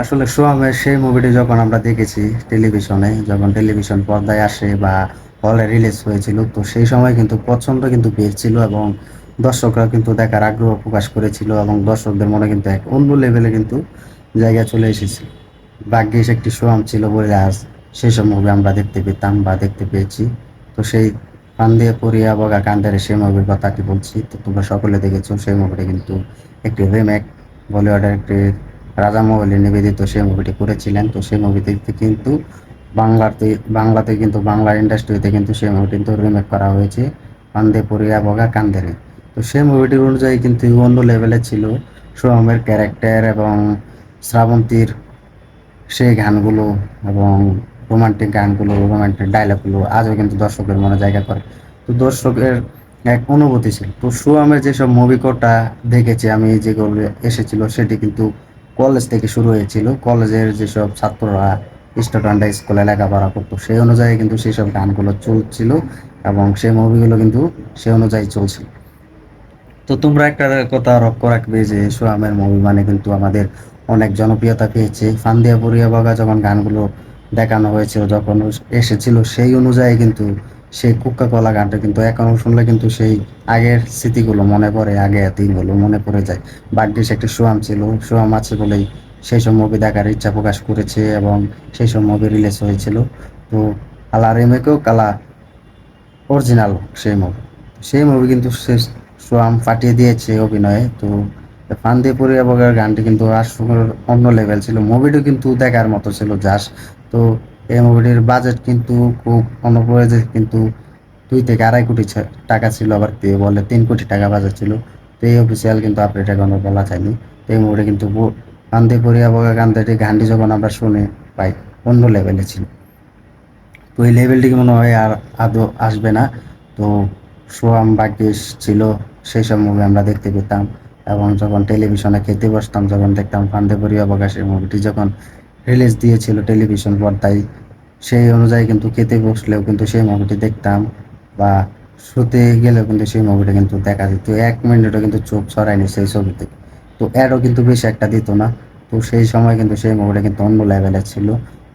আসলে সোয়ামের সেই মুভিটি যখন আমরা দেখেছি টেলিভিশনে যখন টেলিভিশন পর্দায় আসে বা হলে রিলিজ হয়েছিল, তো সেই সময় কিন্তু প্রচণ্ড কিন্তু ভিড় ছিল এবং দর্শকরা কিন্তু দেখার আগ্রহ প্রকাশ করেছিল এবং দর্শকদের মনে কিন্তু এক অন্য লেভেলে কিন্তু জায়গা চলে এসেছিল ভাগ্যিস একটি সোয়াম ছিল বলে আজ সেই সব মুভি আমরা দেখতে পেতাম বা দেখতে পেয়েছি। তো সেই ফান্দে পড়িয়া বগা কান্দারে সেই মুভির কথাটি বলছি। তো তোমরা সকলে দেখেছ, সেই মুভিটি কিন্তু একটি রিমেক বলিউডের একটি রাজা মৌলি নিবেদিত সেই মুভিটি করেছিলেন। তো সেই মুভিতে কিন্তু বাংলাতে বাংলাতে কিন্তু, বাংলা ইন্ডাস্ট্রিতে কিন্তু সেই মুভিটি কিন্তু রিমেক করা হয়েছে। কান্দে পড়িয়া বগা কান্দেরে। তো সেই মুভিটির অনুযায়ী কিন্তু অন্য লেভেলে ছিল সোহমের ক্যারেক্টার এবং শ্রাবন্তীর সেই গানগুলো এবং রোমান্টিক গানগুলো রোমান্টিক ডায়লগগুলো আজও কিন্তু দর্শকের মনে জায়গা করে। তো দর্শকের এক অনুভূতি ছিল। তো সোয়ামের যেসব মুভি কোটা দেখেছি আমি, যেগুলো এসেছিল সেটি কিন্তু কলেজ থেকে শুরু হয়েছিল। কলেজের যেসব ছাত্ররা স্টুডেন্টরা স্কুলে লেখাপড়া করতো, সেই অনুযায়ী কিন্তু সেই সব গানগুলো চলছিল এবং সেই মুভিগুলো কিন্তু সেই অনুযায়ী চলছিল। তো তোমরা একটা কথা লক্ষ্য রাখবে যে সোয়ামের মুভি মানে কিন্তু আমাদের অনেক জনপ্রিয়তা পেয়েছে। ফান্দিয়া পড়িয়া বাগা যখন গানগুলো দেখানো হয়েছিল, যখন এসেছিল, সেই অনুযায়ী কিন্তু সেই কোকা কলা গানটা কিন্তু এখনও শুনলে কিন্তু সেই আগের স্মৃতিগুলো মনে পড়ে আগে দিনগুলো মনে পড়ে যায়। ভাগ্যিস একটা সোয়াম ছিল, সোয়াম আছে বলেই সেই সব মুভি দেখার ইচ্ছা প্রকাশ করেছে এবং সেই সব মুভি রিলিজ হয়েছিল। তো কালা রিমেকেও কালা অরিজিনাল সেই মুভি সেই মুভি কিন্তু সে সোয়াম ফাটিয়ে দিয়েছে অভিনয়ে। তো ফান্দে বগার গানটি কিন্তু আর অন্য লেভেল ছিল। মুভিটি কিন্তু দেখার মতো ছিল জাস্ট তো এই মুভিটির বাজেট কিন্তু খুব অনুপ্রয়োজন কিন্তু দুই থেকে আড়াই কোটি টাকা ছিল আবার কেউ বলে তিন কোটি টাকা বাজেট ছিল। তো এই অফিসিয়াল কিন্তু আপডেট এখনও বলা যায়নি। তো এই মুভিটি কিন্তু ফান্দে পড়িয়া বগা গানটি গানটি যখন আমরা শুনে পাই, অন্য লেভেলে ছিল। তো এই লেভেলটিকে মনে হয় আর আদৌ আসবে না। তো সোয়াম ভাগ্যিস ছিল, সেই সব মুভি আমরা দেখতে পেতাম। এবং যখন টেলিভিশনে খেতে বসতাম, যখন দেখতাম ফান্দে পরিয়া বকাশের মুভিটি যখন রিলিজ দিয়েছিল টেলিভিশন পর্দায়। সেই অনুযায়ী কিন্তু খেতে বসলেও কিন্তু সেই মুভিটি দেখতাম বা শুতে গেলেও কিন্তু সেই মুভিটা কিন্তু দেখা যেত। এক মিনিটও কিন্তু চোখ ছড়ায়নি সেই ছবিতে তো অ্যাডও কিন্তু বেশি একটা দিত না। তো সেই সময় কিন্তু সেই মুভিটা কিন্তু অন্য লেভেলের ছিল।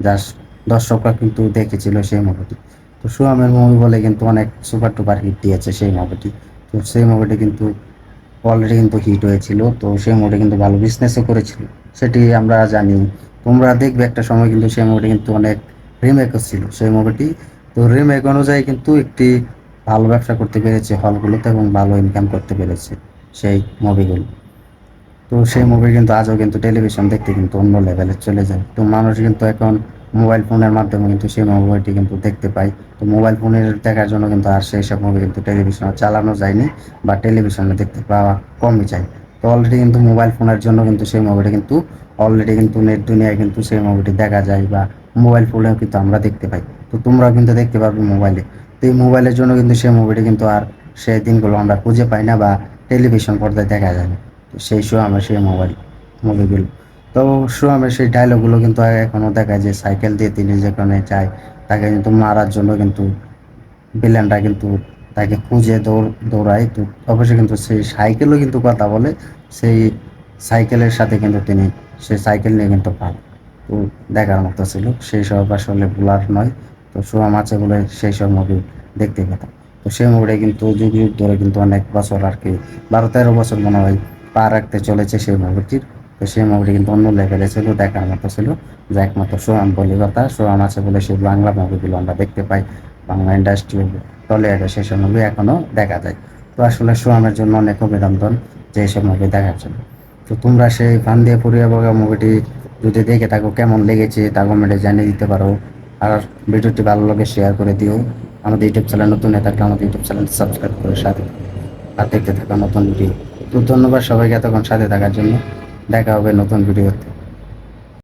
জাস্ট দর্শকরা কিন্তু দেখেছিল সেই মুভিটি তো সুয়ামের মুভি বলে কিন্তু অনেক সুপার টুপার হিট দিয়েছে সেই মুভিটি তো সেই মুভিটি কিন্তু অলরেডি কিন্তু হিট হয়েছিল। তো সেই মুভিটি কিন্তু ভালো বিজনেসও করেছিল। সেটি আমরা জানি তোমরা দেখবে একটা সময় কিন্তু সেই মুভিটি কিন্তু অনেক রিমেকও ছিল। সেই মুভিটি তো রিমেক অনুযায়ী কিন্তু একটি ভালো ব্যবসা করতে পেরেছে হলগুলোতে এবং ভালো ইনকাম করতে পেরেছে সেই মুভিগুলো তো সেই মুভি কিন্তু আজও কিন্তু টেলিভিশন দেখতে কিন্তু অন্য লেভেলে চলে যায়। তো মানুষ কিন্তু এখন মোবাইল ফোনের মাধ্যমে কিন্তু সেই মুভিটি কিন্তু দেখতে পায়। তো মোবাইল ফোনের দেখার জন্য কিন্তু আর সেই সব মুভি কিন্তু টেলিভিশনে চালানো যায়নি বা টেলিভিশনে দেখতে পাওয়া কমই যায়। তো অলরেডি কিন্তু মোবাইল ফোনের জন্য কিন্তু সেই মুভিটি কিন্তু অলরেডি কিন্তু নেট দুনিয়ায় কিন্তু সেই মুভিটি দেখা যায় বা মোবাইল ফোনেও কিন্তু আমরা দেখতে পাই। তো তোমরাও কিন্তু দেখতে পারবে মোবাইলে তো এই মোবাইলের জন্য কিন্তু সেই মুভিটি কিন্তু আর সেই দিনগুলো আমরা খুঁজে পাই না বা টেলিভিশন পর্দায় দেখা যায় না। তো সেই শো আমরা সেই মোবাইল মুভিগুলো তো শো আমরা সেই ডায়লগগুলো কিন্তু এখনও দেখায় যে সাইকেল দিয়ে তিনি যেখানে যায়, তাকে কিন্তু মারার জন্য কিন্তু ভিলেনরা কিন্তু তাকে খুঁজে দৌড়, দৌড়ায়। তো অবশ্যই কিন্তু সেই সাইকেলও কিন্তু কথা বলে, সেই সাইকেলের সাথে কিন্তু তিনি সেই সাইকেল নিয়ে কিন্তু পান তো দেখার মতো ছিল। সেই সব আসলে ভুলার নয়। তো সোয়াম আছে বলে সেই সব মুভি দেখতে পেতাম। তো সেই মুভিটা কিন্তু যুগ যুগ ধরে কিন্তু অনেক বছর আর কি, বারো তেরো বছর মনে হয় পা রাখতে চলেছে সেই মুভিটির তো সেই মুভিটি কিন্তু অন্য লেভেলে ছিল, দেখার মতো ছিল। যা একমাত্র সোহাম বলি কথা সোহাম আছে বলে সেই বাংলা মুভিগুলো আমরা দেখতে পাই। বাংলা ইন্ডাস্ট্রি টলিউডে সেসব মুভি এখনও দেখা যায়। তো আসলে সোহামের জন্য অনেক অভিনন্দন যে এইসব মুভি দেখার জন্য। তো তোমরা সেই ফান দিয়ে পড়িয়া বগা মুভিটি যদি দেখে থাকো, কেমন লেগেছে তা কমেন্টে জানিয়ে দিতে পারো। আর ভিডিওটি ভালো লাগে শেয়ার করে দিও। আমাদের ইউটিউব চ্যানেল নতুন হয়ে থাকলে আমাদের ইউটিউব চ্যানেল সাবস্ক্রাইব করে সাথে আর দেখতে থাকা নতুন ভিডিও তো ধন্যবাদ সবাইকে এতক্ষণ সাথে থাকার জন্য। দেখা হবে নতুন ভিডিওতে